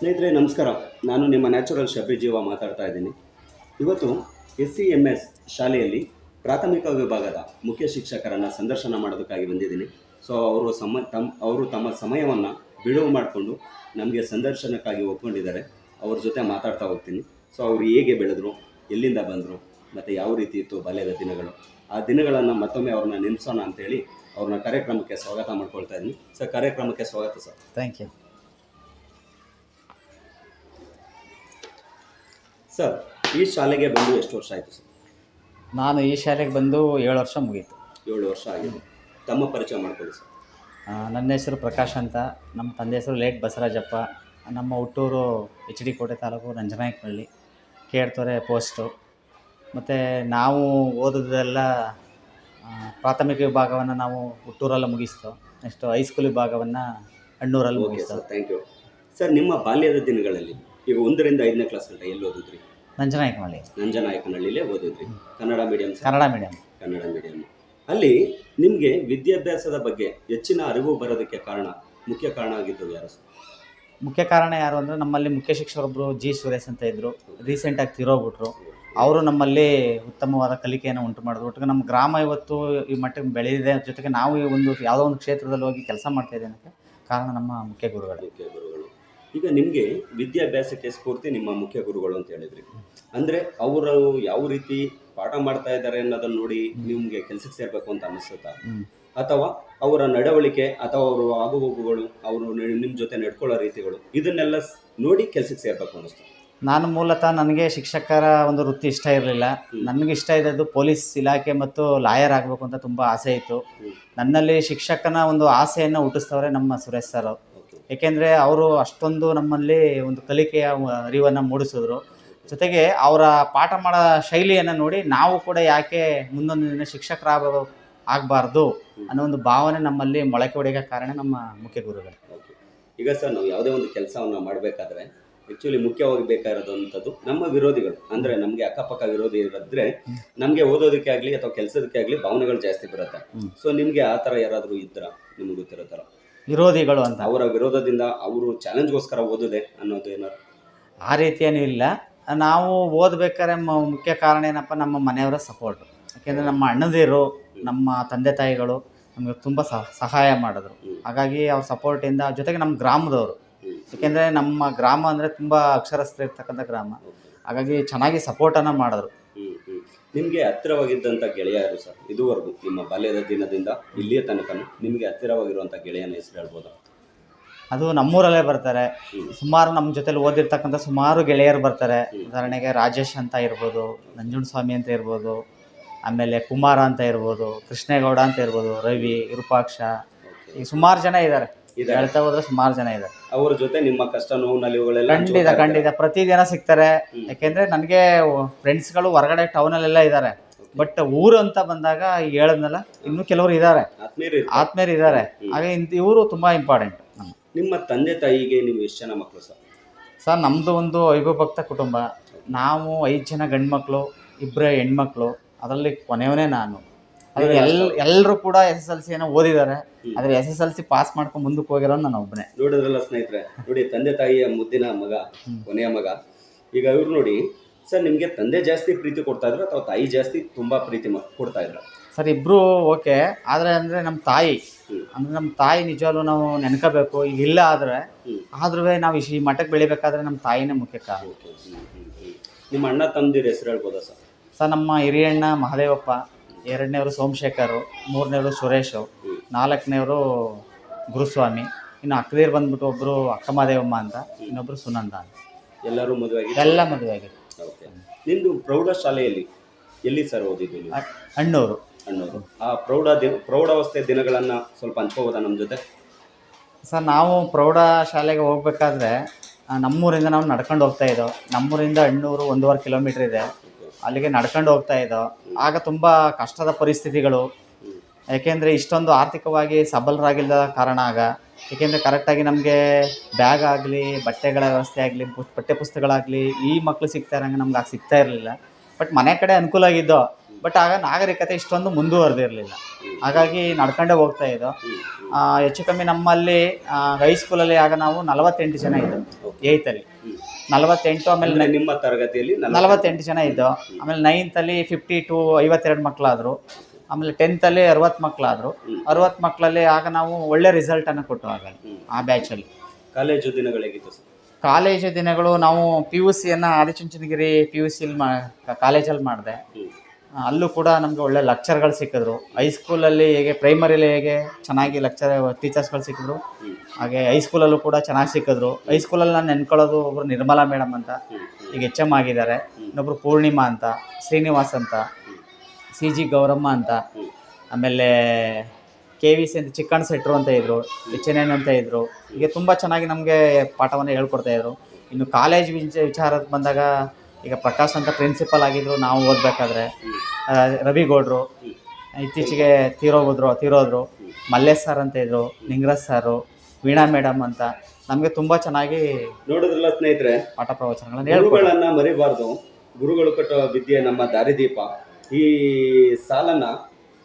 ಸ್ನೇಹಿತರೆ, ನಮಸ್ಕಾರ. ನಾನು ನಿಮ್ಮ ನ್ಯಾಚುರಲ್ ಶಬರಿ ಜೀವ ಮಾತಾಡ್ತಾ ಇದ್ದೀನಿ. ಇವತ್ತು ಎಸ್ ಸಿ ಎಂ ಎಸ್ ಶಾಲೆಯಲ್ಲಿ ಪ್ರಾಥಮಿಕ ವಿಭಾಗದ ಮುಖ್ಯ ಶಿಕ್ಷಕರನ್ನು ಸಂದರ್ಶನ ಮಾಡೋದಕ್ಕಾಗಿ ಬಂದಿದ್ದೀನಿ. ಸೊ ಅವರು ಸಮ ತಮ್ಮ ಅವರು ತಮ್ಮ ಸಮಯವನ್ನು ಬಿಡುವು ಮಾಡಿಕೊಂಡು ನಮಗೆ ಸಂದರ್ಶನಕ್ಕಾಗಿ ಒಪ್ಕೊಂಡಿದ್ದಾರೆ. ಅವ್ರ ಜೊತೆ ಮಾತಾಡ್ತಾ ಹೋಗ್ತೀನಿ. ಸೊ ಅವರು ಹೇಗೆ ಬೆಳೆದ್ರು, ಎಲ್ಲಿಂದ ಬಂದರು, ಮತ್ತು ಯಾವ ರೀತಿ ಇತ್ತು ಬಾಲ್ಯದ ದಿನಗಳು. ಆ ದಿನಗಳನ್ನು ಮತ್ತೊಮ್ಮೆ ಅವ್ರನ್ನ ನೆನೆಸೋಣ ಅಂತೇಳಿ ಅವ್ರನ್ನ ಕಾರ್ಯಕ್ರಮಕ್ಕೆ ಸ್ವಾಗತ ಮಾಡ್ಕೊಳ್ತಾ ಇದ್ದೀನಿ. ಸರ್ ಕಾರ್ಯಕ್ರಮಕ್ಕೆ ಸ್ವಾಗತ ಸರ್. ಥ್ಯಾಂಕ್ ಯು ಸರ್ ಈ ಶಾಲೆಗೆ ಬಂದು ಎಷ್ಟು ವರ್ಷ ಆಯಿತು ಸರ್? ನಾನು ಈ ಶಾಲೆಗೆ ಬಂದು ಏಳು ವರ್ಷ ಮುಗೀತು. ಏಳು ವರ್ಷ ಆಗಿದೆ. ತಮ್ಮ ಪರಿಚಯ ಮಾಡ್ಕೊಳ್ಳಿ ಸರ್. ಆ, ನನ್ನ ಹೆಸರು ಪ್ರಕಾಶ್ ಅಂತ. ನಮ್ಮ ತಂದೆ ಹೆಸರು ಲೇಟ್ ಬಸವರಾಜಪ್ಪ. ನಮ್ಮ ಹುಟ್ಟೂರು ಎಚ್ ಡಿ ಕೋಟೆ ತಾಲೂಕು ನಂಜನಾಯಕನಹಳ್ಳಿ ಕೇಳ್ತೊರೆ ಪೋಸ್ಟು ಮತ್ತು ನಾವು ಓದೋದೆಲ್ಲ ಆ, ಪ್ರಾಥಮಿಕ ವಿಭಾಗವನ್ನು ನಾವು ಹುಟ್ಟೂರಲ್ಲಿ ಮುಗಿಸ್ತು ನೆಕ್ಸ್ಟು ಹೈಸ್ಕೂಲ್ ವಿಭಾಗವನ್ನು ಅಣ್ಣೂರಲ್ಲಿ ಓಕೆ ಮುಗಿಸ್ತು ಸರ್ ಥ್ಯಾಂಕ್ ಯು ಸರ್ ನಿಮ್ಮ ಬಾಲ್ಯದ ದಿನಗಳಲ್ಲಿ ಈಗ ಒಂದರಿಂದ ಐದನೇ ಕ್ಲಾಸ್ ಗಂಟ ಎಲ್ಲಿ ಓದಿದ್ರಿ? ನಂಜನಾಯಕನಹಳ್ಳಿ ನಂಜನಾಯಕನಹಳ್ಳಿಲೇ ಓದಿದ್ರಿ. Kannada medium Kannada medium Kannada medium ಅಲ್ಲಿ ನಿಮಗೆ ವಿದ್ಯಾಭ್ಯಾಸದ ಬಗ್ಗೆ ಹೆಚ್ಚಿನ ಅರಿವು ಬರೋದಕ್ಕೆ ಕಾರಣ ಮುಖ್ಯ ಕಾರಣ ಆಗಿದ್ದು ಯಾರು ಮುಖ್ಯ ಕಾರಣ ಯಾರು ಅಂದರೆ ನಮ್ಮಲ್ಲಿ ಮುಖ್ಯ ಶಿಕ್ಷಕರೊಬ್ಬರು ಜಿ ಸುರೇಶ್ ಅಂತ ಇದ್ದರು ರೀಸೆಂಟಾಗಿ ತಿರೋಗ್ಬಿಟ್ರು. ಅವರು ನಮ್ಮಲ್ಲಿ ಉತ್ತಮವಾದ ಕಲಿಕೆಯನ್ನು ಉಂಟು ಮಾಡಿದ್ರು. ಒಟ್ಟಿಗೆ ನಮ್ಮ ಗ್ರಾಮ ಇವತ್ತು ಈ ಮಟ್ಟಕ್ಕೆ ಬೆಳೆದಿದೆ. ಜೊತೆಗೆ ನಾವು ಈ ಒಂದು ಯಾವುದೋ ಒಂದು ಕ್ಷೇತ್ರದಲ್ಲಿ ಹೋಗಿ ಕೆಲಸ ಮಾಡ್ತಾ ಇದ್ದೇನೆ ಕಾರಣ ನಮ್ಮ ಮುಖ್ಯ ಗುರುಗಳು. ಮುಖ್ಯ ಗುರುಗಳು. ಈಗ ನಿಮಗೆ ವಿದ್ಯಾಭ್ಯಾಸಕ್ಕೆ ಸ್ಫೂರ್ತಿ ನಿಮ್ಮ ಮುಖ್ಯ ಗುರುಗಳು ಅಂತ ಹೇಳಿದ್ರಿ. ಅಂದರೆ ಅವರು ಯಾವ ರೀತಿ ಪಾಠ ಮಾಡ್ತಾ ಇದ್ದಾರೆ ಅನ್ನೋದನ್ನ ನೋಡಿ ನಿಮಗೆ ಕೆಲಸಕ್ಕೆ ಸೇರಬೇಕು ಅಂತ ಅನಿಸುತ್ತಾ? ಅಥವಾ ಅವರ ನಡವಳಿಕೆ ಅಥವಾ ಅವರು ಆಗುಹೋಗುಗಳು ಅವರು ನಿಮ್ಮ ಜೊತೆ ನಡ್ಕೊಳ್ಳೋ ರೀತಿಗಳು ಇದನ್ನೆಲ್ಲ ನೋಡಿ ಕೆಲಸಕ್ಕೆ ಸೇರಬೇಕು ಅನ್ನಿಸ್ತು. ನಾನು ಮೂಲತಃ ನನಗೆ ಶಿಕ್ಷಕರ ಒಂದು ವೃತ್ತಿ ಇಷ್ಟ ಇರಲಿಲ್ಲ. ನನಗೆ ಇಷ್ಟ ಇದ್ದದ್ದು ಪೊಲೀಸ್ ಇಲಾಖೆ ಮತ್ತು ಲಾಯರ್ ಆಗಬೇಕು ಅಂತ ತುಂಬ ಆಸೆ ಇತ್ತು. ನನ್ನಲ್ಲಿ ಶಿಕ್ಷಕನ ಒಂದು ಆಸೆಯನ್ನು ಹುಟ್ಟಿಸ್ತವ್ರೆ ನಮ್ಮ ಸುರೇಶ್ ಸರ್ ಏಕೆಂದರೆ ಅವರು ಅಷ್ಟೊಂದು ನಮ್ಮಲ್ಲಿ ಒಂದು ಕಲಿಕೆಯ ಅರಿವನ್ನು ಮೂಡಿಸಿದ್ರು. ಜೊತೆಗೆ ಅವರ ಪಾಠ ಮಾಡೋ ಶೈಲಿಯನ್ನು ನೋಡಿ ನಾವು ಕೂಡ ಯಾಕೆ ಮುಂದೊಂದು ದಿನ ಶಿಕ್ಷಕರಾಗ ಆಗಬಾರ್ದು ಅನ್ನೋ ಒಂದು ಭಾವನೆ ನಮ್ಮಲ್ಲಿ ಮೊಳಕೆ ಹೊಡೆಯ ಕಾರಣ ನಮ್ಮ ಮುಖ್ಯ ಗುರುಗಳು. ಈಗ ಸರ್ ನಾವು ಯಾವುದೇ ಒಂದು ಕೆಲಸವನ್ನು ಮಾಡಬೇಕಾದ್ರೆ ಆ್ಯಕ್ಚುಲಿ ಮುಖ್ಯವಾಗಿ ಬೇಕಾಗಿರೋದಂಥದ್ದು ನಮ್ಮ ವಿರೋಧಿಗಳು. ಅಂದರೆ ನಮಗೆ ಅಕ್ಕಪಕ್ಕ ವಿರೋಧಿ ಇರಿದ್ರೆ ನಮಗೆ ಓದೋದಕ್ಕೆ ಆಗಲಿ ಅಥವಾ ಕೆಲಸದಕ್ಕೆ ಆಗಲಿ ಭಾವನೆಗಳು ಜಾಸ್ತಿ ಬರುತ್ತೆ. ಸೊ ನಿಮಗೆ ಆ ಥರ ಯಾರಾದರೂ ಇದ್ರ? ನಿಮ್ಗೆ ಗೊತ್ತಿರೋ ಥರ. ವಿರೋಧಿಗಳು ಅಂತ. ಅವರ ವಿರೋಧದಿಂದ ಅವರು ಚಾಲೆಂಜ್ಗೋಸ್ಕರ ಓದಿದೆ ಅನ್ನೋದು ಏನಾದ್ರು? ಆ ರೀತಿಯೇನೂ ಇಲ್ಲ. ನಾವು ಓದ್ಬೇಕಾದ್ರೆ ಮುಖ್ಯ ಕಾರಣ ಏನಪ್ಪ ನಮ್ಮ ಮನೆಯವರ ಸಪೋರ್ಟ್ ಯಾಕೆಂದರೆ ನಮ್ಮ ಅಣ್ಣದಿರು ನಮ್ಮ ತಂದೆ ತಾಯಿಗಳು ನಮಗೆ ತುಂಬ ಸಹಾಯ ಮಾಡಿದ್ರು. ಹಾಗಾಗಿ ಅವ್ರ ಸಪೋರ್ಟಿಂದ ಜೊತೆಗೆ ನಮ್ಮ ಗ್ರಾಮದವರು. ಯಾಕೆಂದ್ರೆ ಏಕೆಂದರೆ ನಮ್ಮ ಗ್ರಾಮ ಅಂದರೆ ತುಂಬ ಅಕ್ಷರಸ್ಥರಿರ್ತಕ್ಕಂಥ ಗ್ರಾಮ. ಹಾಗಾಗಿ ಚೆನ್ನಾಗಿ ಸಪೋರ್ಟನ್ನು ಮಾಡಿದ್ರು. ನಿಮಗೆ ಹತ್ತಿರವಾಗಿದ್ದಂಥ ಗೆಳೆಯರು ಸರ್? ಇದುವರೆಗೂ ನಿಮ್ಮ ಬಾಲ್ಯದ ದಿನದಿಂದ ಇಲ್ಲಿಯ ತನಕ ನಿಮಗೆ ಹತ್ತಿರವಾಗಿರುವಂಥ ಗೆಳೆಯನ ಹೆಸರು ಹೇಳ್ಬೋದಾ? ಅದು ನಮ್ಮೂರಲ್ಲೇ ಬರ್ತಾರೆ. ಸುಮಾರು ನಮ್ಮ ಜೊತೆಲಿ ಓದಿರ್ತಕ್ಕಂಥ ಸುಮಾರು ಗೆಳೆಯರು ಬರ್ತಾರೆ. ಉದಾಹರಣೆಗೆ ರಾಜೇಶ್ ಅಂತ ಇರ್ಬೋದು ನಂಜುಂಡಸ್ವಾಮಿ ಅಂತ ಇರ್ಬೋದು ಆಮೇಲೆ ಕುಮಾರ ಅಂತ ಇರ್ಬೋದು ಕೃಷ್ಣೇಗೌಡ ಅಂತ ಇರ್ಬೋದು ರವಿ ವಿರೂಪಾಕ್ಷ ಈಗ ಸುಮಾರು ಜನ ಇದ್ದಾರೆ. ಹೇಳ್ತಾ ಹೋದ್ರೆ ಸುಮಾರು ಜನ ಇದೆ ಅವ್ರ ಜೊತೆ ನಿಮ್ಮ ಕಷ್ಟ ನೋವು ನಲಿವುಗಳೆಲ್ಲ ಖಂಡಿತ. ಖಂಡಿತ. ಪ್ರತಿದಿನ ಸಿಗ್ತಾರೆ. ಯಾಕೆಂದ್ರೆ ನನಗೆ ಫ್ರೆಂಡ್ಸ್ಗಳು ಹೊರಗಡೆ ಟೌನಲ್ಲೆಲ್ಲ ಇದ್ದಾರೆ. ಬಟ್ ಊರು ಅಂತ ಬಂದಾಗ ಈಗ ಹೇಳದ್ನಲ್ಲ ಇನ್ನೂ ಕೆಲವರು ಇದ್ದಾರೆ. ಆತ್ಮೀಯರು ಇರ್ತಾರೆ. ಆತ್ಮೀಯರು ಇದ್ದಾರೆ. ಹಾಗೆ ಇಂಥ ಇವರು ತುಂಬಾ ಇಂಪಾರ್ಟೆಂಟ್ ನಿಮ್ಮ ತಂದೆ ತಾಯಿಗೆ ನೀವು ಎಷ್ಟು ಜನ ಮಕ್ಕಳು ಸರ್? ಸರ್ ನಮ್ಮದು ಒಂದು ಭಕ್ತ ಕುಟುಂಬ. ನಾವು ಐದು ಜನ ಗಂಡ್ಮಕ್ಳು ಇಬ್ಬರೇ ಹೆಣ್ಮಕ್ಳು. ಅದರಲ್ಲಿ ಕೊನೆಯವನೇ ನಾನು. ಅದ್ರ ಎಲ್ ಎಲ್ಲರೂ ಕೂಡ ಎಸ್ ಎಸ್ ಎಲ್ ಸಿ ಏನೋ ಓದಿದ್ದಾರೆ ಆದ್ರೆ S S L C pass ಮಾಡ್ಕೊಂಡು ಮುಂದಕ್ಕೆ ಹೋಗಿರೋ ನಾನು ಒಬ್ಬನೇ. ನೋಡಿದ್ರಲ್ಲ ಸ್ನೇಹಿತರೆ ನೋಡಿ ತಂದೆ ತಾಯಿಯ ಮುದ್ದಿನ ಮಗ ಕೊನೆಯ ಮಗ. ಈಗ ಇವ್ರು ನೋಡಿ ಸರ್ ನಿಮಗೆ ತಂದೆ ಜಾಸ್ತಿ ಪ್ರೀತಿ ಕೊಡ್ತಾ ಇದ್ರು ಅಥವಾ ತಾಯಿ ಜಾಸ್ತಿ ತುಂಬಾ ಪ್ರೀತಿ ಮ- ಕೊಡ್ತಾ ಇದ್ರು? ಸರ್ ಇಬ್ರು ಓಕೆ. ಆದ್ರೆ ಅಂದ್ರೆ ನಮ್ಮ ತಾಯಿ ಅಂದ್ರೆ ನಮ್ಮ ತಾಯಿ ನಿಜವಾಗ್ಲೂ ನಾವು ನೆನ್ಕೋಬೇಕು. ಈಗ ಇಲ್ಲ ಆದ್ರೆ. ಆದ್ರೂ ನಾವು ಈ ಮಠಕ್ಕೆ ಬೆಳಿಬೇಕಾದ್ರೆ ನಮ್ಮ ತಾಯಿನೇ ಮುಖ್ಯ ಕಾರಣ. ನಿಮ್ಮ ಅಣ್ಣ ತಂದಿರ ಹೆಸರು ಹೇಳ್ಬೋದಾ ಸರ್? ಸರ್ ನಮ್ಮ ಹಿರಿಯಣ್ಣ ಮಹದೇವಪ್ಪ. ಎರಡನೇವರು ಸೋಮಶೇಖರು ಮೂರನೇವರು ಸುರೇಶ್. ನಾಲ್ಕನೇವರು ಗುರುಸ್ವಾಮಿ ಇನ್ನು ಅಕ್ಕದೇರ್ ಬಂದ್ಬಿಟ್ಟು ಒಬ್ಬರು ಅಕ್ಕಮಾದೇವಮ್ಮ ಅಂತ ಇನ್ನೊಬ್ಬರು ಸುನಂದ ಅಂತ. ಎಲ್ಲರೂ ಮದುವೆ ಎಲ್ಲ ಮದುವೆ ಆಗಿದೆ. ಓಕೆ. ನಿಂದು ಪ್ರೌಢಶಾಲೆಯಲ್ಲಿ ಎಲ್ಲಿ ಸರ್ ಓದಿದ್ದು ನೀವು? ಅ- ಅಣ್ಣವರು ಅನ್ನೋದು ಆ ಪ್ರೌಢ ದಿನ ಪ್ರೌಢಾವಸ್ಥೆ ದಿನಗಳನ್ನು ಸ್ವಲ್ಪ ಹಂಚ್ಕೋಬೋದಾ ನಮ್ಮ ಜೊತೆ? ಸರ್ ನಾವು ಪ್ರೌಢ ಶಾಲೆಗೆ ಹೋಗ್ಬೇಕಾದ್ರೆ ಆ, ನಮ್ಮೂರಿಂದ ನಾವು ನಡ್ಕೊಂಡು ಹೋಗ್ತಾ ಇದ್ದೋ ನಮ್ಮೂರಿಂದ ಅಣ್ಣೂರು ಒಂದೂವರೆ ಕಿಲೋಮೀಟ್ರ್ ಇದೆ. ಅಲ್ಲಿಗೆ ನಡ್ಕೊಂಡು ಹೋಗ್ತಾ ಇದ್ದೋ ಆಗ ತುಂಬ ಕಷ್ಟದ ಪರಿಸ್ಥಿತಿಗಳು. ಯಾಕೆಂದರೆ ಇಷ್ಟೊಂದು ಆರ್ಥಿಕವಾಗಿ ಸಬಲರಾಗಿಲ್ಲದ ಕಾರಣ ಆಗ ಏಕೆಂದರೆ ಕರೆಕ್ಟಾಗಿ ನಮಗೆ ಬ್ಯಾಗ್ ಆಗಲಿ ಬಟ್ಟೆಗಳ ವ್ಯವಸ್ಥೆ ಆಗಲಿ ಪಠ್ಯ ಪುಸ್ತಕಗಳಾಗಲಿ ಈ ಮಕ್ಕಳು ಸಿಗ್ತಾ ಇರೋಂಗೆ ನಮ್ಗೆ ಆಗ ಸಿಗ್ತಾ ಇರಲಿಲ್ಲ ಬಟ್ ಮನೆ ಕಡೆ ಅನುಕೂಲ ಆಗಿದ್ದೋ ಬಟ್ ಆಗ ನಾಗರಿಕತೆ ಇಷ್ಟೊಂದು ಮುಂದುವರೆದಿರಲಿಲ್ಲ ಹಾಗಾಗಿ ನಡ್ಕೊಂಡೇ ಹೋಗ್ತಾ ಇದ್ದೋ ಹೆಚ್ಚು ಕಮ್ಮಿ ನಮ್ಮಲ್ಲಿ ಹೈಸ್ಕೂಲಲ್ಲಿ ಆಗ ನಾವು ನಲವತ್ತೆಂಟು ಜನ ಇದ್ದವು ಏಯ್ತಲ್ಲಿ. ನಲವತ್ತೆಂಟು ಆಮೇಲೆ ನಿಮ್ಮ ತರಗತಿಯಲ್ಲಿ ನಲವತ್ತು- ನಲವತ್ತೆಂಟು ಜನ ಇದ್ದು. ಆಮೇಲೆ ನೈನ್ತಲ್ಲಿ ಫಿಫ್ಟಿ ಟು ಐವತ್ತೆರಡು ಮಕ್ಕಳಾದರು ಆಮೇಲೆ ಟೆಂತಲ್ಲಿ ಅರವತ್ತು ಮಕ್ಕಳಾದರು. ಅರವತ್ತು ಮಕ್ಕಳಲ್ಲಿ ಆಗ ನಾವು ಒಳ್ಳೆ ರಿಸಲ್ಟನ್ನು ಕೊಟ್ಟು ಆಗ. ಆ ಬ್ಯಾಚಲ್ಲಿ ಕಾಲೇಜು ದಿನಗಳೇಗಿತ್ತು ಕಾಲೇಜು ದಿನಗಳು ನಾವು ಪಿ ಯು ಸಿಯನ್ನು ಆದಿಚುಂಚನಗಿರಿ ಪಿ ಯು ಸಿಲಿ ಮಾ ಕಾಲೇಜಲ್ಲಿ ಮಾಡಿದೆ. ಅಲ್ಲೂ ಕೂಡ ನಮಗೆ ಒಳ್ಳೆ ಲೆಕ್ಚರ್ಗಳು ಸಿಕ್ಕಿದ್ರು. ಹೈಸ್ಕೂಲಲ್ಲಿ ಹೇಗೆ ಪ್ರೈಮರಿಲಿ ಹೇಗೆ ಚೆನ್ನಾಗಿ ಲೆಕ್ಚರ್ ಟೀಚರ್ಸ್ಗಳು ಸಿಕ್ಕಿದ್ರು. ಹಾಗೆ ಹೈಸ್ಕೂಲಲ್ಲೂ ಕೂಡ ಚೆನ್ನಾಗಿ ಸಿಕ್ಕಿದ್ರು. ಹೈಸ್ಕೂಲಲ್ಲಿ ನಾನು ನೆನ್ಕೊಳ್ಳೋದು ಒಬ್ಬರು ನಿರ್ಮಲಾ ಮೇಡಮ್ ಅಂತ. ಈಗ ಎಚ್ ಎಂ ಆಗಿದ್ದಾರೆ. ಇನ್ನೊಬ್ರು ಪೂರ್ಣಿಮಾ ಅಂತ, ಶ್ರೀನಿವಾಸ್ ಅಂತ ಸಿ ಜಿ ಗೌರಮ್ಮ ಅಂತ. ಆಮೇಲೆ ಕೆ ವಿ ಸಿ ಅಂತ ಚಿಕ್ಕಣ್ಣ ಸೆಟ್ರು ಅಂತ ಇದ್ದರು ಎಚ್ ಎನ್ ಎನ್ ಅಂತ ಇದ್ದರು ಹೀಗೆ ತುಂಬ ಚೆನ್ನಾಗಿ ನಮಗೆ ಪಾಠವನ್ನು ಹೇಳ್ಕೊಡ್ತಾಯಿದ್ರು ಇನ್ನು ಕಾಲೇಜ್ ವಿಚಾರಕ್ಕೆ ಬಂದಾಗ ಈಗ ಪ್ರಕಾಶ್ ಅಂತ ಪ್ರಿನ್ಸಿಪಲ್ ಆಗಿದ್ರು ನಾವು ಓದಬೇಕಾದ್ರೆ ರವಿ ಗೌಡ್ರು ಇತ್ತೀಚೆಗೆ ತೀರೋಗಿದ್ರು ತೀರೋದ್ರು ಮಲ್ಲೇಶ್ ಸರ್ ಅಂತ ಇದ್ರು ನಿಂಗರಾಜ್ ಸಾರು ವೀಣಾ ಮೇಡಮ್ ಅಂತ ನಮಗೆ ತುಂಬ ಚೆನ್ನಾಗಿ ನೋಡಿದ್ರಲ್ಲ ಸ್ನೇಹಿತರೆ ಪಾಠ ಪ್ರವಚನಗಳನ್ನು ಗುರುಗಳನ್ನ ಮರಿಬಾರ್ದು. ಗುರುಗಳು ಕೊಟ್ಟ ವಿದ್ಯೆ ನಮ್ಮ ದಾರಿದೀಪ. ಈ ಸಾಲನ್ನ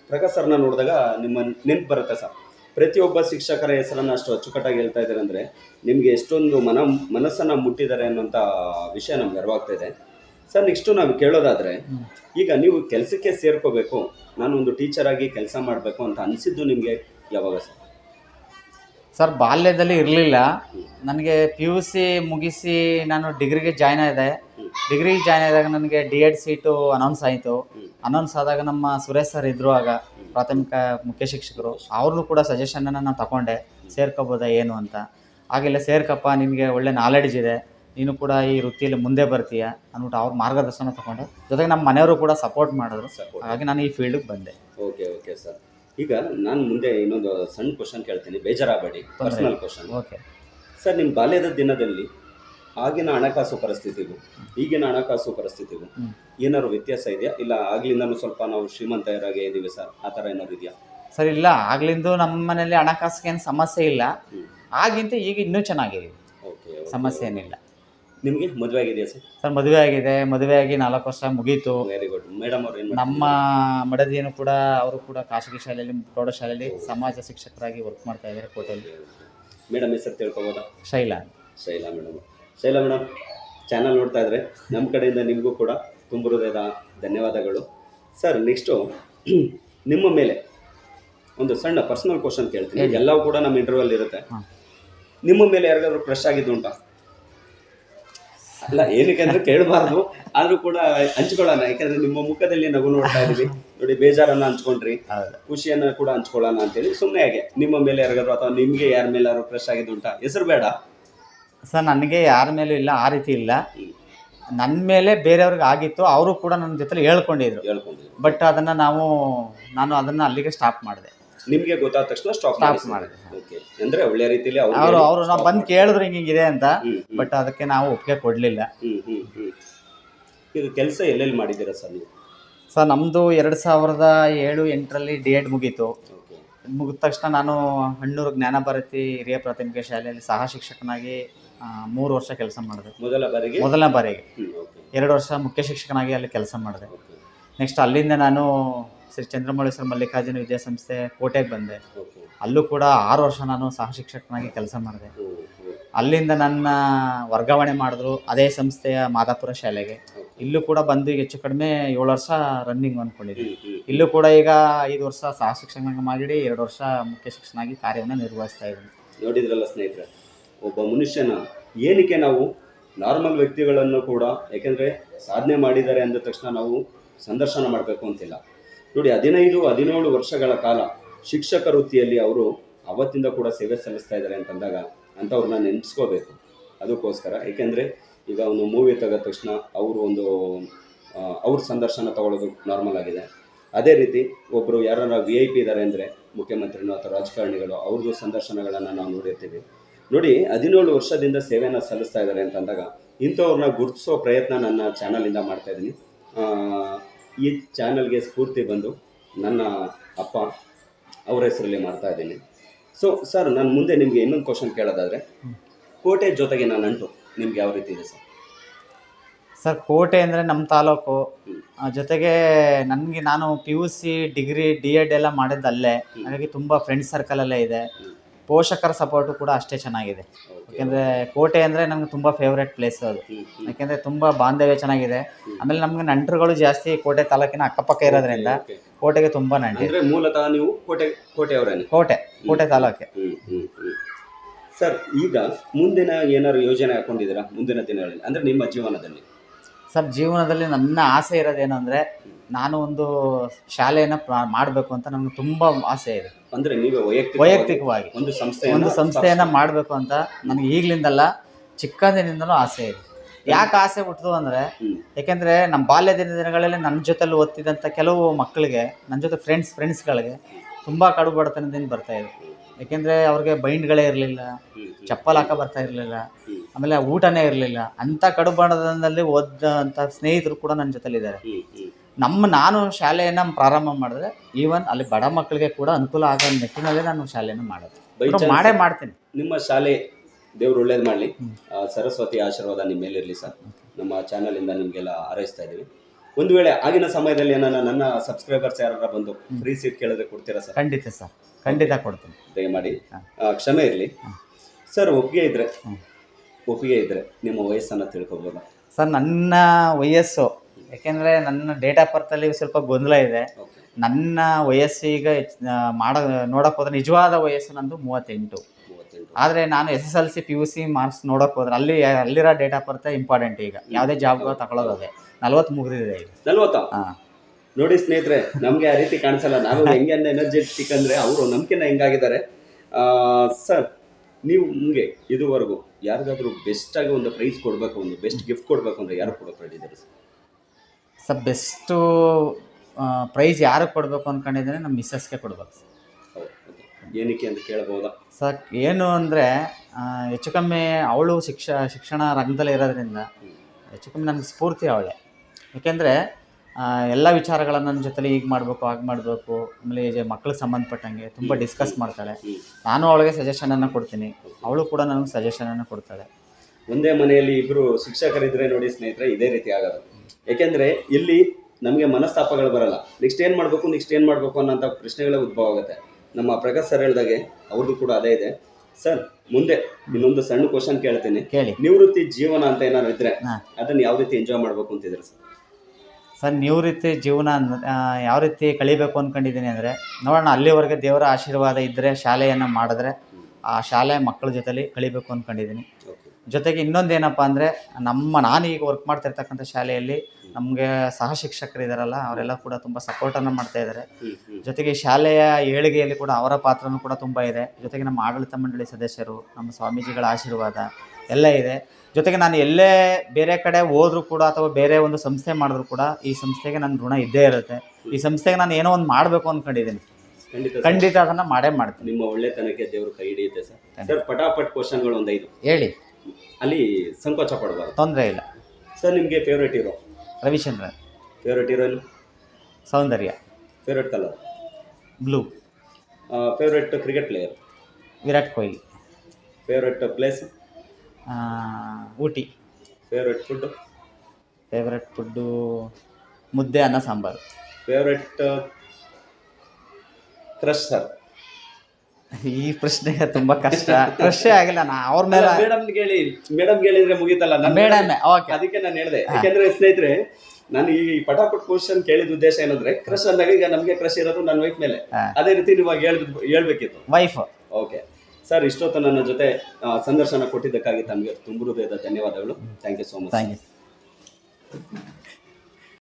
ಪ್ರಕಾಶರ್ನ ನೋಡಿದಾಗ ನಿಮ್ಮ ನೆನ್ಪು ಬರುತ್ತೆ ಸರ್. ಪ್ರತಿಯೊಬ್ಬ ಶಿಕ್ಷಕರ ಹೆಸರನ್ನ ಅಷ್ಟು ಅಚ್ಚುಕಟ್ಟಾಗಿ ಹೇಳ್ತಾ ಇದ್ದಾರೆ ಅಂದರೆ ನಿಮಗೆ ಎಷ್ಟೊಂದು ಮನ ಮನಸ್ಸನ್ನು ಮುಟ್ಟಿದ್ದಾರೆ ಅನ್ನೋಂಥ ವಿಷಯ ನಮ್ಗೆ ಅರಿವಾಗ್ತಾ ಇದೆ. ಸರ್ ನೆಕ್ಸ್ಟು ನಾವು ಕೇಳೋದಾದರೆ ಈಗ ನೀವು ಕೆಲಸಕ್ಕೆ ಸೇರ್ಕೋಬೇಕು ನಾನು ಒಂದು ಟೀಚರ್ ಆಗಿ ಕೆಲಸ ಮಾಡಬೇಕು ಅಂತ ಅನಿಸಿದ್ದು ನಿಮಗೆ ಯಾವಾಗ ಸರ್? ಸರ್ ಬಾಲ್ಯದಲ್ಲಿ ಇರಲಿಲ್ಲ. ನನಗೆ ಪಿ ಯು ಸಿ ಮುಗಿಸಿ ನಾನು ಡಿಗ್ರಿಗೆ ಜಾಯ್ನ್ ಆದೆ. ಡಿಗ್ರಿಗೆ ಜಾಯ್ನ್ ಆದಾಗ ನನಗೆ ಡಿ ಎಡ್ ಸೀಟು ಅನೌನ್ಸ್ ಆಯಿತು. ಅನೌನ್ಸ್ ಆದಾಗ ನಮ್ಮ ಸುರೇಶ್ ಸರ್ ಇದ್ದರು ಆಗ ಪ್ರಾಥಮಿಕ ಮುಖ್ಯ ಶಿಕ್ಷಕರು. ಅವ್ರನ್ನು ಕೂಡ ಸಜೆಷನನ್ನು ನಾನು ತಗೊಂಡೆ ಸೇರ್ಕೋಬೋದಾ ಏನು ಅಂತ. ಹಾಗೆಲ್ಲ ಸೇರ್ಕಪ್ಪ ನಿಮಗೆ ಒಳ್ಳೆ ನಾಲೆಡ್ಜ್ ಇದೆ. ನೀನು ಕೂಡ ಈ ವೃತ್ತಿಯಲ್ಲಿ ಮುಂದೆ ಬರ್ತೀಯ ಅಂದ್ಬಿಟ್ಟು ಅವ್ರ ಮಾರ್ಗದರ್ಶನ ತಗೊಂಡೆ ಜೊತೆಗೆ ನಮ್ಮ ಮನೆಯವರು ಕೂಡ ಸಪೋರ್ಟ್ ಮಾಡಿದ್ರು. ಹಾಗಾಗಿ ನಾನು ಈ ಫೀಲ್ಡಿಗೆ ಬಂದೆ. ಓಕೆ ಓಕೆ ಸರ್ ಈಗ ನಾನು ಮುಂದೆ ಇನ್ನೊಂದು ಸಣ್ಣ ಕ್ವಶನ್ ಕೇಳ್ತೀನಿ. ಬೇಜಾರಾಗಬೇಡಿ. ಪರ್ಸನಲ್ ಕ್ವಶನ್ ಓಕೆ ಸರ್ ನಿಮ್ಮ ಬಾಲ್ಯದ ದಿನದಲ್ಲಿ ಆಗಿನ ಹಣಕಾಸು ಪರಿಸ್ಥಿತಿಗೂ ಈಗಿನ ಹಣಕಾಸು ಪರಿಸ್ಥಿತಿಗೂ. ಏನಾದ್ರು ವ್ಯತ್ಯಾಸ ಇದೆಯಾ? ಇಲ್ಲ ಆಗ್ಲಿಂದನೂ ಸ್ವಲ್ಪ ನಾವು ಶ್ರೀಮಂತರಾಗೇ ಇದ್ದೀವಿ ಸರ್ ಆ ಥರ ಏನಾದ್ರು ಇದೆಯಾ? ಸರ್ ಇಲ್ಲ. ಆಗ್ಲಿಂದು ನಮ್ಮ ಮನೇಲಿ ಹಣಕಾಸಿಗೆ ಏನು ಸಮಸ್ಯೆ ಇಲ್ಲ. ಆಗಿಂತ ಈಗ ಇನ್ನೂ ಚೆನ್ನಾಗಿದೆ. ಓಕೆ ಸಮಸ್ಯೆ ಏನಿಲ್ಲ ನಿಮಗೆ ಮದುವೆ ಆಗಿದೆಯಾ ಸರ್? ಸರ್ ಮದುವೆ ಆಗಿದೆ. ಮದುವೆ ಆಗಿ ನಾಲ್ಕು ವರ್ಷ ಮುಗೀತು. ವೆರಿ ಗುಡ್ ಮೇಡಮ್ ಅವ್ರು ಏನು ನಮ್ಮ ಮಡದಿಯನ್ನು ಕೂಡ ಅವರು ಕೂಡ ಖಾಸಗಿ ಶಾಲೆಯಲ್ಲಿ ಪ್ರೌಢಶಾಲೆಯಲ್ಲಿ ಸಮಾಜ ಶಿಕ್ಷಕರಾಗಿ ವರ್ಕ್ ಮಾಡ್ತಾ ಇದ್ದಾರೆ ಕೋಟೆಯಲ್ಲಿ. ಮೇಡಮ್ ಹೆಸರು ತಿಳ್ಕೊಬೋದಾ? Shaila. Shaila madam Shaila madam channel ನೋಡ್ತಾ ಇದ್ರೆ ನಮ್ಮ ಕಡೆಯಿಂದ ನಿಮಗೂ ಕೂಡ ತುಂಬ ಹೃದಯದ ಧನ್ಯವಾದಗಳು. ಸರ್ ನೆಕ್ಸ್ಟು ನಿಮ್ಮ ಮೇಲೆ ಒಂದು ಸಣ್ಣ ಪರ್ಸನಲ್ ಕ್ವಶನ್ ಕೇಳ್ತೀನಿ. ಎಲ್ಲವೂ ಕೂಡ ನಮ್ಮ ಇಂಟರ್ವಲ್ ಇರುತ್ತೆ. ನಿಮ್ಮ ಮೇಲೆ ಯಾರಿಗಾದ್ರೂ ಕ್ರಶ್ ಆಗಿದ್ದುಂಟಾ ಅಲ್ಲ ಏನಕ್ಕೆ ಅಂದ್ರೆ ಕೇಳಬಾರ್ದು. ಆದ್ರೂ ಕೂಡ ಹಂಚ್ಕೊಳ್ಳೋಣ. ಯಾಕಂದ್ರೆ ನಿಮ್ಮ ಮುಖದಲ್ಲಿ ನಗು ನೋಡ್ತಾ ಇದೀವಿ ನೋಡಿ ಬೇಜಾರನ್ನ ಹಂಚ್ಕೊಂಡ್ರಿ. ಖುಷಿಯನ್ನ ಕೂಡ ಹಂಚ್ಕೊಳ್ಳೋಣ ಅಂತೇಳಿ ಸುಮ್ಮನೆ ಹಾಗೆ. ನಿಮ್ಮ ಮೇಲೆ ಯಾರಿಗಾದ್ರು ಅಥವಾ ನಿಮ್ಗೆ ಯಾರ ಮೇಲೆ ಯಾರು ಆಗಿದ್ದು ಉಂಟಾ? ಹೆಸರು ಬೇಡ. ಸರ್ ನನಗೆ ಯಾರ ಮೇಲೂ ಇಲ್ಲ ಆ ರೀತಿ ಇಲ್ಲ. ನನ್ನ ಮೇಲೆ ಬೇರೆಯವ್ರಿಗೆ ಆಗಿತ್ತು ಅವರು ಕೂಡ ನನ್ನ ಜೊತೆ ಹೇಳ್ಕೊಂಡಿದ್ರು. ಹೇಳ್ಕೊಂಡಿದ್ರು. ಬಟ್ ಅದನ್ನು ನಾವು ನಾನು ಅದನ್ನು ಅಲ್ಲಿಗೆ ಸ್ಟಾಪ್ ಮಾಡಿದೆ. ನಿಮ್ಗೆ ಗೊತ್ತಾದ ತಕ್ಷಣ ಸ್ಟಾಪ್ ಸ್ಟಾಪ್ ಮಾಡಿ ಮಾಡಿದೆ. ಓಕೆ ಅಂದ್ರೆ ಒಳ್ಳೆ ರೀತಿಯಲ್ಲಿ ಅವ್ರು ಅವರು ಅವರು ನಾವು ಬಂದು ಕೇಳಿದ್ರು ಹಿಂಗಿದೆ ಅಂತ ಬಟ್ ಅದಕ್ಕೆ ನಾವು ಒಪ್ಪಿಗೆ ಕೊಡಲಿಲ್ಲ. ಇದು ಹ್ಮ್, ಹ್ಮ್. ಈಗ ಕೆಲಸ ಎಲ್ಲೆಲ್ಲಿ ಮಾಡಿದ್ದೀರಾ ಸರ್ ನೀವು? ಸರ್ ನಮ್ಮದು ಎರಡು ಸಾವಿರದ ಏಳು ಎಂಟರಲ್ಲಿ ಡಿ ಎಡ್ ಮುಗೀತು. ಓಕೆ ಮುಗಿದ ತಕ್ಷಣ ನಾನು ಹಣ್ಣೂರು ಜ್ಞಾನಭಾರತಿ ಹಿರಿಯ ಪ್ರಾಥಮಿಕ ಶಾಲೆಯಲ್ಲಿ ಸಹ ಶಿಕ್ಷಕನಾಗಿ ಆ, ಮೂರು ವರ್ಷ ಕೆಲಸ ಮಾಡಿದೆ. ಮೊದಲ ಬಾರಿಗೆ? ಮೊದಲನೇ ಬಾರಿಗೆ. ಹ್ಮ್, ಓಕೆ ಎರಡು ವರ್ಷ ಮುಖ್ಯ ಶಿಕ್ಷಕನಾಗಿ ಅಲ್ಲಿ ಕೆಲಸ ಮಾಡಿದೆ. ಓಕೆ ನೆಕ್ಸ್ಟ್ ಅಲ್ಲಿಂದ ನಾನು ಶ್ರೀ ಚಂದ್ರಮೌಳೇಶ್ವರ ಮಲ್ಲಿಕಾರ್ಜುನ ವಿದ್ಯಾಸಂಸ್ಥೆ ಕೋಟೆಗೆ ಬಂದೆ. ಅಲ್ಲೂ ಕೂಡ ಆರು ವರ್ಷ ನಾನು ಸಹ ಶಿಕ್ಷಕನಾಗಿ ಕೆಲಸ ಮಾಡಿದೆ. ಅಲ್ಲಿಂದ ನನ್ನ ವರ್ಗಾವಣೆ ಮಾಡಿದ್ರು ಅದೇ ಸಂಸ್ಥೆಯ ಮಾದಾಪುರ ಶಾಲೆಗೆ. ಇಲ್ಲೂ ಕೂಡ ಬಂದು ಈಗ ಹೆಚ್ಚು ಕಡಿಮೆ ಏಳು ವರ್ಷ ರನ್ನಿಂಗ್ ಹ್ಮ್. ಇಲ್ಲೂ ಕೂಡ ಈಗ ಐದು ವರ್ಷ ಸಹ ಶಿಕ್ಷಕನಾಗಿ ಮಾಡಿ ಎರಡು ವರ್ಷ ಮುಖ್ಯ ಶಿಕ್ಷಕನಾಗಿ ಕಾರ್ಯವನ್ನು ನಿರ್ವಹಿಸ್ತಾ ಇದ್ದೀನಿ. ನೋಡಿದ್ರಲ್ಲ ಸ್ನೇಹಿತರೆ ಒಬ್ಬ ಮನುಷ್ಯನ ಏನಕ್ಕೆ ನಾವು ನಾರ್ಮಲ್ ವ್ಯಕ್ತಿಗಳನ್ನು ಕೂಡ ಯಾಕೆಂದರೆ ಸಾಧನೆ ಮಾಡಿದ್ದಾರೆ ಅಂದ ತಕ್ಷಣ ನಾವು ಸಂದರ್ಶನ ಮಾಡಬೇಕು ಅಂತಿಲ್ಲ. ನೋಡಿ, ಹದಿನೈದು, ಹದಿನೇಳು ವರ್ಷಗಳ ಕಾಲ ಶಿಕ್ಷಕ ವೃತ್ತಿಯಲ್ಲಿ ಅವರು ಅವತ್ತಿಂದ ಕೂಡ ಸೇವೆ ಸಲ್ಲಿಸ್ತಾ ಇದ್ದಾರೆ ಅಂತಂದಾಗ ಅಂಥವ್ರನ್ನ ನೆನೆಸ್ಕೋಬೇಕು. ಅದಕ್ಕೋಸ್ಕರ, ಏಕೆಂದರೆ ಈಗ ಒಂದು ಮೂವಿ ತೆಗೆದ ತಕ್ಷಣ ಅವರು ಒಂದು ಅವ್ರ ಸಂದರ್ಶನ ತಗೊಳ್ಳೋದು ನಾರ್ಮಲ್ ಆಗಿದೆ. ಅದೇ ರೀತಿ ಒಬ್ಬರು ಯಾರನ್ನ ವಿ ಐ ಪಿ ಇದ್ದಾರೆ ಅಂದರೆ ಮುಖ್ಯಮಂತ್ರಿನೋ ಅಥವಾ ರಾಜಕಾರಣಿಗಳು ಅವ್ರದ್ದು ಸಂದರ್ಶನಗಳನ್ನು ನಾವು ನೋಡಿರ್ತೀವಿ. ನೋಡಿ, ಹದಿನೇಳು ವರ್ಷದಿಂದ ಸೇವೆಯನ್ನು ಸಲ್ಲಿಸ್ತಾ ಇದ್ದಾರೆ ಅಂತಂದಾಗ ಇಂಥವ್ರನ್ನ ಗುರುತಿಸೋ ಪ್ರಯತ್ನ ನನ್ನ ಚಾನಲಿಂದ ಮಾಡ್ತಾ ಇದ್ದೀನಿ. ಈ ಚಾನಲ್ಗೆ ಸ್ಫೂರ್ತಿ ಬಂದು ನನ್ನ ಅಪ್ಪ ಅವರ ಹೆಸರಲ್ಲಿ ಮಾಡ್ತಾ ಇದ್ದೀನಿ. ಸೊ ಸರ್ ನಾನು ಮುಂದೆ ನಿಮಗೆ ಇನ್ನೊಂದು ಕ್ವಶನ್ ಕೇಳೋದಾದರೆ ಕೋಟೆ ಜೊತೆಗೆ ನಾನು ಅಂಟು ನಿಮ್ಗೆ ಯಾವ ರೀತಿ ಇದೆ ಸರ್ ಸರ್ ಕೋಟೆ ಅಂದರೆ ನಮ್ಮ ತಾಲೂಕು. ಜೊತೆಗೆ ನನಗೆ ನಾನು P U C degree D Ed ಎಲ್ಲ ಮಾಡಿದ್ದು ಅಲ್ಲೇ ಹಾಗಾಗಿ ತುಂಬ ಫ್ರೆಂಡ್ ಸರ್ಕಲಲ್ಲೇ ಇದೆ. ಪೋಷಕರ ಸಪೋರ್ಟು ಕೂಡ ಅಷ್ಟೇ ಚೆನ್ನಾಗಿದೆ. ಯಾಕೆಂದರೆ ಕೋಟೆ ಅಂದರೆ ನಮ್ಗೆ ತುಂಬ ಫೇವ್ರೆಟ್ ಪ್ಲೇಸ್ ಅದು. ಯಾಕೆಂದರೆ ತುಂಬ ಬಾಂಧವ್ಯ ಚೆನ್ನಾಗಿದೆ. ಆಮೇಲೆ ನಮ್ಗೆ ನಂಟರುಗಳು ಜಾಸ್ತಿ ಕೋಟೆ ತಾಲೂಕಿನ ಅಕ್ಕಪಕ್ಕ ಇರೋದ್ರಿಂದ ಕೋಟೆಗೆ ತುಂಬ ನಂಟಿ ಅಂದ್ರೆ ಮೂಲತಃ ನೀವು ಕೋಟೆ ಕೋಟೆಯವರೇ ಕೋಟೆ ಕೋಟೆ ತಾಲೂಕೆ. ಸರ್ ಈಗ ಮುಂದಿನ ಏನಾದ್ರು ಯೋಜನೆ ಹಾಕೊಂಡಿದ್ದೀರಾ? ಮುಂದಿನ ದಿನಗಳಲ್ಲಿ ಅಂದ್ರೆ ನಿಮ್ಮ ಜೀವನದಲ್ಲಿ? ಸರ್ ಜೀವನದಲ್ಲಿ ನನ್ನ ಆಸೆ ಇರೋದೇನು ಅಂದರೆ ನಾನು ಒಂದು ಶಾಲೆಯನ್ನು ಮಾಡಬೇಕು ಅಂತ ನನಗೆ ತುಂಬ ಆಸೆ ಇದೆ. ಅಂದರೆ ನೀವು ವೈಯಕ್ತಿಕ ವೈಯಕ್ತಿಕವಾಗಿ ಒಂದು ಸಂಸ್ಥೆ ಒಂದು ಸಂಸ್ಥೆಯನ್ನು ಮಾಡಬೇಕು ಅಂತ ನನಗೆ ಈಗಲಿಂದಲ್ಲ ಚಿಕ್ಕಂದಿನಿಂದಲೂ ಆಸೆ ಇದೆ. ಯಾಕೆ ಆಸೆ ಹುಟ್ಟಿತು ಅಂದರೆ ಏಕೆಂದರೆ ಯಾಕೆಂದರೆ ನಮ್ಮ ಬಾಲ್ಯದ ದಿನಗಳಲ್ಲಿ ನನ್ನ ಜೊತೆಲಿ ಓದ್ತಿದ್ದಂಥ ಕೆಲವು ಮಕ್ಕಳಿಗೆ ನನ್ನ ಜೊತೆ ಫ್ರೆಂಡ್ಸ್ ಫ್ರೆಂಡ್ಸ್ಗಳಿಗೆ ತುಂಬ ಕಡು ಬಡತನದಿಂದ ಯಾಕೆಂದರೆ ಅವ್ರಿಗೆ ಬೈಂಡ್ಗಳೇ ಇರಲಿಲ್ಲ ಚಪ್ಪಲ್ ಹಾಕ ಬರ್ತಾ ಇರಲಿಲ್ಲ ಆಮೇಲೆ ಊಟನೇ ಇರಲಿಲ್ಲ. ಅಂಥ ಕಡು ಬಡತನದಲ್ಲಿ ಸ್ನೇಹಿತರು ಕೂಡ ನನ್ನ ಜೊತೆಲಿದ್ದಾರೆ. ನಮ್ಮ ನಾನು ಶಾಲೆಯನ್ನು ಪ್ರಾರಂಭ ಮಾಡಿದ್ರೆ ಈವನ್ ಅಲ್ಲಿ ಬಡ ಮಕ್ಕಳಿಗೆ ಕೂಡ ಅನುಕೂಲ ಆಗೋ ನಿಟ್ಟಿನಲ್ಲಿ ನಾನು ಶಾಲೆಯನ್ನು ಮಾಡೋದು. ಮಾಡೇ ಮಾಡ್ತೀನಿ. ನಿಮ್ಮ ಶಾಲೆ ದೇವ್ರು ಒಳ್ಳೇದು ಮಾಡಲಿ. ಸರಸ್ವತಿ ಆಶೀರ್ವಾದ ನಿಮ್ಮ ಮೇಲೆ ಇರಲಿ ಸರ್. ನಮ್ಮ ಚಾನಲಿಂದ ಇಂದ ನಿಮಗೆಲ್ಲ ಹಾರೈಸ್ತಾ ಇದ್ದೀವಿ. ಒಂದು ವೇಳೆ ಆಗಿನ ಸಮಯದಲ್ಲಿ ಏನಾನ ನನ್ನ ಸಬ್ಸ್ಕ್ರೈಬರ್ಸ್ ಯಾರು ಬಂದು ಫ್ರೀ ಸೀಟ್ ಕೇಳಿದ್ರೆ ಕೊಡ್ತೀರಾ ಸರ್? ಖಂಡಿತ ಸರ್. ಖಂಡಿತ ಕೊಡ್ತೀನಿ. ದಯಮಾಡಿ. ಆ, ಕ್ಷಮೆ ಇರಲಿ. ಸರ್ ಒಪ್ಪಿಗೆ ಇದ್ರೆ ಒಪ್ಪಿಗೆ ಇದ್ರೆ ನಿಮ್ಮ ವಯಸ್ಸನ್ನು ತಿಳ್ಕೊಬೋದು? ಸರ್ ನನ್ನ ವಯಸ್ಸು ಯಾಕೆಂದರೆ ನನ್ನ ಡೇಟ್ ಆಫ್ ಬರ್ತಲ್ಲಿ ಸ್ವಲ್ಪ ಗೊಂದಲ ಇದೆ. ನನ್ನ ವಯಸ್ಸೀಗ ಮಾಡೋ ನೋಡೋಕೆ ಹೋದ್ರೆ ನಿಜವಾದ ವಯಸ್ಸು ನಂದು ಮೂವತ್ತೆಂಟು. ಆದ್ರೆ ನಾನು S S L C P U C marks ನೋಡೋಕೆ ಹೋದ್ರೆ ಅಲ್ಲಿ ಅಲ್ಲಿರೋ ಡೇಟ್ ಆಫ್ ಬರ್ತ್ ಇಂಪಾರ್ಟೆಂಟ್ ಈಗ. ಯಾವುದೇ ಜಾಬ್ ತಗೊಳ್ಳೋದು ಅದೇ. ನಲ್ವತ್ತು ಮುಗಿದಿದೆ ಈಗ. ನಲ್ವತ್ತಾ? ಹಾಂ. ನೋಡಿ ಸ್ನೇಹಿತರೆ ನಮಗೆ ಆ ರೀತಿ ಕಾಣಿಸಲ್ಲ. ನಾವು ಹೆಂಗೆ ಎನರ್ಜೆಟಿಕ್ ಅಂದರೆ ಅವರು ನಂಬಿಕೆನ ಹೆಂಗಾಗಿದ್ದಾರೆ? ಸರ್ ನೀವು ನಿಮಗೆ ಇದುವರೆಗೂ ಯಾರಿಗಾದ್ರೂ ಬೆಸ್ಟ್ ಆಗಿ ಒಂದು ಪ್ರೈಸ್ ಕೊಡಬೇಕು ಒಂದು ಬೆಸ್ಟ್ ಗಿಫ್ಟ್ ಕೊಡಬೇಕು ಅಂದ್ರೆ ಯಾರು ಕೊಡೋಕೆ ರೆಡಿ ಇದ್ದಾರೆ ಸರ್ ಸರ್ ಬೆಸ್ಟು ಪ್ರೈಸ್ ಯಾರಿಗೆ ಕೊಡಬೇಕು ಅಂದ್ಕೊಂಡಿದ್ದೀನಿ ನಮ್ಮ ಮಿಸ್ಸಸ್ಗೆ ಕೊಡ್ಬೇಕು. ಸರ್ ಏನಕ್ಕೆ ಅಂತ ಕೇಳ್ಬೋದಾ? ಸರ್ ಏನು ಅಂದರೆ ಹೆಚ್ಚು ಕಮ್ಮಿ ಅವಳು ಶಿಕ್ಷ ಶಿಕ್ಷಣ ರಂಗದಲ್ಲಿ ಇರೋದ್ರಿಂದ ಹೆಚ್ಚು ಕಮ್ಮಿ ನನಗೆ ಸ್ಫೂರ್ತಿ ಅವಳೆ. ಏಕೆಂದರೆ ಎಲ್ಲ ವಿಚಾರಗಳನ್ನು ನನ್ನ ಜೊತೆಲಿ ಈಗ ಮಾಡಬೇಕು ಹಾಗೆ ಮಾಡಬೇಕು ಆಮೇಲೆ ಈಜೆ ಮಕ್ಳಿಗೆ ಸಂಬಂಧಪಟ್ಟಂಗೆ ತುಂಬ ಡಿಸ್ಕಸ್ ಮಾಡ್ತಾಳೆ. ನಾನು ಅವಳಿಗೆ ಸಜೆಷನನ್ನು ಕೊಡ್ತೀನಿ. ಅವಳು ಕೂಡ ನನಗೆ ಸಜೆಷನನ್ನು ಕೊಡ್ತಾಳೆ. ಒಂದೇ ಮನೆಯಲ್ಲಿ ಇಬ್ಬರು ಶಿಕ್ಷಕರಿದ್ದರೆ ನೋಡಿ ಸ್ನೇಹಿತರೆ ಇದೇ ರೀತಿ ಆಗೋದು ಯಾಕೆಂದ್ರೆ ಇಲ್ಲಿ ನಮಗೆ ಮನಸ್ತಾಪಗಳು ಬರಲ್ಲ. ನೆಕ್ಸ್ಟ್ ಏನು ಮಾಡಬೇಕು ನೆಕ್ಸ್ಟ್ ಏನು ಮಾಡಬೇಕು ಅನ್ನೋಂಥ ಪ್ರಶ್ನೆಗಳೇ ಉದ್ಭವ ಆಗುತ್ತೆ. ನಮ್ಮ ಪ್ರಕಾಶ್ ಸರ್ ಹೇಳ್ದಾಗೆ ಅವ್ರದ್ದು ಕೂಡ ಅದೇ ಇದೆ. ಸರ್ ಮುಂದೆ ಇನ್ನೊಂದು ಸಣ್ಣ ಕ್ವಶನ್ ಕೇಳ್ತೀನಿ. ಕೇಳಿ. ನಿವೃತ್ತಿ ಜೀವನ ಅಂತ ಏನಾದ್ರು ಇದ್ರೆ ಹಾ. ಅದನ್ನ ಯಾವ ರೀತಿ ಎಂಜಾಯ್ ಮಾಡಬೇಕು ಅಂತಿದ್ರೆ ಸರ್ ಸರ್ ನಿವೃತ್ತಿ ಜೀವನ ಯಾವ ರೀತಿ ಕಳಿಬೇಕು ಅಂದ್ಕೊಂಡಿದ್ದೀನಿ ಅಂದರೆ ನೋಡೋಣ ಅಲ್ಲಿವರೆಗೆ ದೇವರ ಆಶೀರ್ವಾದ ಇದ್ದರೆ ಶಾಲೆಯನ್ನು ಮಾಡಿದ್ರೆ ಆ ಶಾಲೆ ಮಕ್ಕಳ ಜೊತೆಲಿ ಕಳಿಬೇಕು ಅಂದ್ಕೊಂಡಿದ್ದೀನಿ ಜೊತೆಗೆ ಇನ್ನೊಂದೇನಪ್ಪ ಅಂದರೆ ನಮ್ಮ ನಾನು ಈಗ ವರ್ಕ್ ಮಾಡ್ತಿರ್ತಕ್ಕಂಥ ಶಾಲೆಯಲ್ಲಿ ನಮಗೆ ಸಹ ಶಿಕ್ಷಕರಿದ್ದಾರಲ್ಲ ಅವರೆಲ್ಲ ಕೂಡ ತುಂಬ ಸಪೋರ್ಟನ್ನು ಮಾಡ್ತಾ ಇದ್ದಾರೆ ಜೊತೆಗೆ ಶಾಲೆಯ ಏಳಿಗೆಯಲ್ಲಿ ಕೂಡ ಅವರ ಪಾತ್ರನೂ ಕೂಡ ತುಂಬ ಇದೆ. ಜೊತೆಗೆ ನಮ್ಮ ಆಡಳಿತ ಮಂಡಳಿ ಸದಸ್ಯರು ನಮ್ಮ ಸ್ವಾಮೀಜಿಗಳ ಆಶೀರ್ವಾದ ಎಲ್ಲ ಇದೆ. ಜೊತೆಗೆ ನಾನು ಎಲ್ಲೇ ಬೇರೆ ಕಡೆ ಹೋದರೂ ಕೂಡ ಅಥವಾ ಬೇರೆ ಒಂದು ಸಂಸ್ಥೆ ಮಾಡಿದ್ರು ಕೂಡ ಈ ಸಂಸ್ಥೆಗೆ ನನ್ನ ಋಣ ಇದ್ದೇ ಇರುತ್ತೆ. ಈ ಸಂಸ್ಥೆಗೆ ನಾನು ಏನೋ ಒಂದು ಮಾಡಬೇಕು ಅಂದ್ಕೊಂಡಿದ್ದೀನಿ ಖಂಡಿತ ಖಂಡಿತ ಅದನ್ನು ಮಾಡೇ ಮಾಡ್ತೀನಿ. ನಿಮ್ಮ ಒಳ್ಳೆತನಕ್ಕೆ ದೇವರು ಕೈ ಹಿಡಿಯುತ್ತೆ ಸರ್. ಸರ್ ಪಟಾಪಟ್ ಕ್ವಶನ್ಗಳು ಒಂದು ಐದು. ಹೇಳಿ. ಅಲ್ಲಿ ಸಂಕೋಚ ಪಡಬಾರ್ದು. ತೊಂದರೆ ಇಲ್ಲ. ಸರ್ ನಿಮಗೆ favourite hero Ravichandran. Favourite heroine Soundarya. Favourite colour blue favourite cricket player Virat Kohli. Favourite place ah, Ooty. Favourite food favourite food ಮುದ್ದೆ ಅನ್ನ ಸಾಂಬಾರು. ಫೇವ್ರೇಟ್ ಕ್ರಶ್ ಸರ್ ಈ ಪ್ರಶ್ನೆ ತುಂಬಾ ಕಷ್ಟ. ಪ್ರಶ್ನೆ ಆಗಿಲ್ಲ ನಾ ಅವ್ರ ಮೇಲೆ ಮೇಡಮ್ ಕೇಳಿ ಮೇಡಮ್ ಕೇಳಿದ್ರೆ ಮುಗೀತಲ್ಲ? ನಾನು ಮೇಡಮ್ ಓಕೆ ಅದಕ್ಕೆ ನಾನು ಹೇಳಿದೆ. ಯಾಕೆಂದ್ರೆ ಸ್ನೇಹಿತರೆ ನಾನು ಈ ಪಟಾಪಟ್ ಕ್ವಶನ್ ಕೇಳಿದ ಉದ್ದೇಶ ಏನಂದ್ರೆ ಕ್ರಶ್ ಅಂದಾಗ ಈಗ ನಮಗೆ ಕ್ರಶ್ ಇರೋದು ನನ್ನ ವೈಫ್ ಮೇಲೆ. ಅದೇ ರೀತಿ ನೀವು ಹೇಳ್ ಹೇಳ್ಬೇಕಿತ್ತು. ವೈಫ್ ಓಕೆ ಸರ್ ಇಷ್ಟೊತ್ತು ನನ್ನ ಜೊತೆ ಸಂದರ್ಶನ ಕೊಟ್ಟಿದ್ದಕ್ಕಾಗಿ ತಮಗೆ ತುಂಬ ಹೃದಯದ ಧನ್ಯವಾದಗಳು. Thank you so much thank you